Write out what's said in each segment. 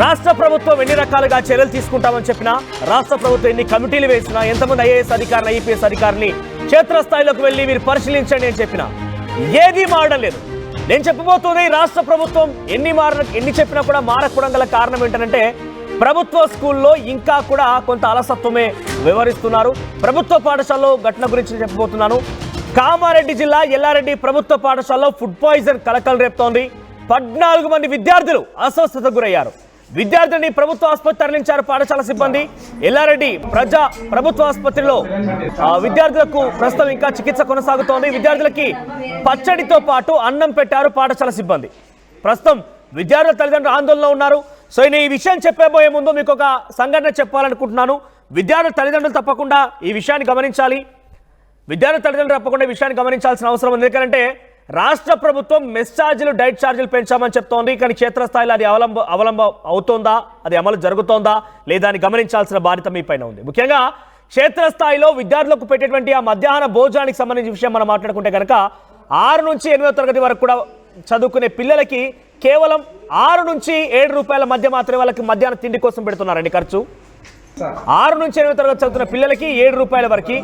రాష్ట్ర ప్రభుత్వం ఎన్ని రకాలుగా చర్యలు తీసుకుంటామని చెప్పినా రాష్ట్ర ప్రభుత్వం ఎన్ని కమిటీలు వేసినా ఎంతమంది ఐఏఎస్ అధికారులు ఐపీఎస్ అధికారిని క్షేత్రస్థాయిలోకి వెళ్ళి మీరు పరిశీలించండి అని చెప్పినా ఏది మారడం లేదు. నేను చెప్పబోతుంది రాష్ట్ర ప్రభుత్వం ఎన్ని మార ఎన్ని చెప్పినా కూడా మారకపోవడం గల కారణం ఏంటంటే ప్రభుత్వ స్కూల్లో ఇంకా కూడా కొంత అలసత్వమే వివరిస్తున్నారు. ప్రభుత్వ పాఠశాలలో ఘటన గురించి చెప్పబోతున్నాను. కామారెడ్డి జిల్లా ఎల్లారెడ్డి ప్రభుత్వ పాఠశాలలో ఫుడ్ పాయిజన్ కలకలు రేపుతోంది. పద్నాలుగు మంది విద్యార్థులు అస్వస్థతకు గురయ్యారు. విద్యార్థిని ప్రభుత్వ ఆసుపత్రి తరలించారు పాఠశాల సిబ్బంది. ఎల్లారెడ్డి ప్రజా ప్రభుత్వ ఆసుపత్రిలో విద్యార్థులకు ప్రస్తుతం ఇంకా చికిత్స కొనసాగుతోంది. విద్యార్థులకి పచ్చడితో పాటు అన్నం పెట్టారు పాఠశాల సిబ్బంది. ప్రస్తుతం విద్యార్థుల తల్లిదండ్రులు ఆందోళనలో ఉన్నారు. సో నేను ఈ విషయం చెప్పబోయే ముందు మీకు ఒక సంఘటన చెప్పాలనుకుంటున్నాను. విద్యార్థుల తల్లిదండ్రులు తప్పకుండా ఈ విషయాన్ని గమనించాలి. విద్యార్థి తల్లిదండ్రులు తప్పకుండా ఈ విషయాన్ని గమనించాల్సిన అవసరం ఉంది. ఎందుకంటే రాష్ట్ర ప్రభుత్వం మెస్ ఛార్జీలు డైట్ ఛార్జీలు పెంచామని చెప్తోంది. కానీ క్షేత్రస్థాయిలో అది అవలంబ అవలంబ అవుతోందా? అది అమలు జరుగుతోందా? లేదా అని గమనించాల్సిన బాధ్యత మీ పైన ఉంది. ముఖ్యంగా క్షేత్రస్థాయిలో విద్యార్థులకు పెట్టేటువంటి ఆ మధ్యాహ్న భోజనానికి సంబంధించిన విషయం మనం మాట్లాడుకుంటే కనుక ఆరు నుంచి ఎనిమిదో తరగతి వరకు కూడా చదువుకునే పిల్లలకి కేవలం ఆరు నుంచి ఏడు రూపాయల మధ్య మాత్రమే వాళ్ళకి మధ్యాహ్న తిండి కోసం పెడుతున్నారండి ఖర్చు. ఆరు నుంచి ఎనిమిది తరగతి చదువుతున్న పిల్లలకి ఏడు రూపాయల వరకు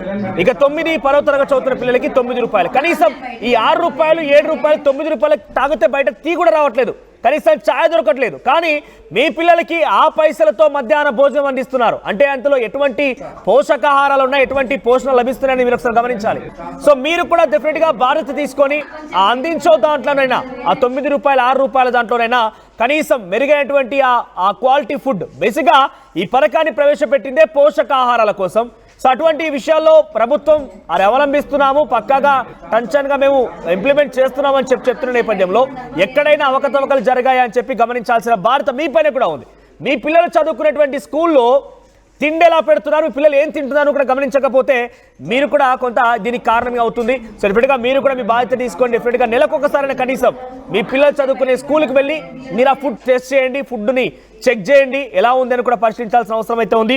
ఇక తొమ్మిది పదవ తరగతి చదువుతున్న పిల్లలకి తొమ్మిది రూపాయలు. కనీసం ఈ ఆరు రూపాయలు ఏడు రూపాయలు తొమ్మిది రూపాయలు తాగితే బయట టీ కూడా రావట్లేదు. కనీసం ఛాయ్ దొరకట్లేదు. కానీ మీ పిల్లలకి ఆ పైసలతో మధ్యాహ్న భోజనం అందిస్తున్నారు. అంటే అందులో ఎటువంటి పోషకాహారాలు ఉన్నాయి ఎటువంటి పోషణ లభిస్తున్నాయని మీరు ఒకసారి గమనించాలి. సో మీరు కూడా డెఫినెట్గా బాధ్యత తీసుకొని ఆ అందించో దాంట్లోనైనా ఆ తొమ్మిది రూపాయలు ఆరు రూపాయల దాంట్లోనైనా కనీసం మెరుగైనటువంటి ఆ క్వాలిటీ ఫుడ్ బేసిక్గా ఈ పథకాన్ని ప్రవేశపెట్టిందే పోషకాహారాల కోసం. సో అటువంటి విషయాల్లో ప్రభుత్వం అది అవలంబిస్తున్నాము. పక్కాగా టంచన్గా మేము ఇంప్లిమెంట్ చేస్తున్నామని చెప్పి చెప్తున్న నేపథ్యంలో ఎక్కడైనా అవకతవకలు జరిగాయా అని చెప్పి గమనించాల్సిన బాధ్యత మీ పైన కూడా ఉంది. మీ పిల్లలు చదువుకునేటువంటి స్కూల్లో తిండి ఎలా పెడుతున్నారు. పిల్లలు ఏం తింటున్నారు కూడా గమనించకపోతే మీరు కూడా కొంత దీనికి కారణంగా అవుతుంది. సో డెఫినెట్గా మీరు కూడా మీ బాధ్యత తీసుకోండి. డెఫినెట్గా నెలకు ఒకసారి కనీసం మీ పిల్లలు చదువుకునే స్కూల్కి వెళ్ళి మీరు ఆ ఫుడ్ టెస్ట్ చేయండి ఫుడ్ని చెక్ చేయండి. ఎలా ఉంది అని కూడా పరిశీలించాల్సిన అవసరం అయితే ఉంది.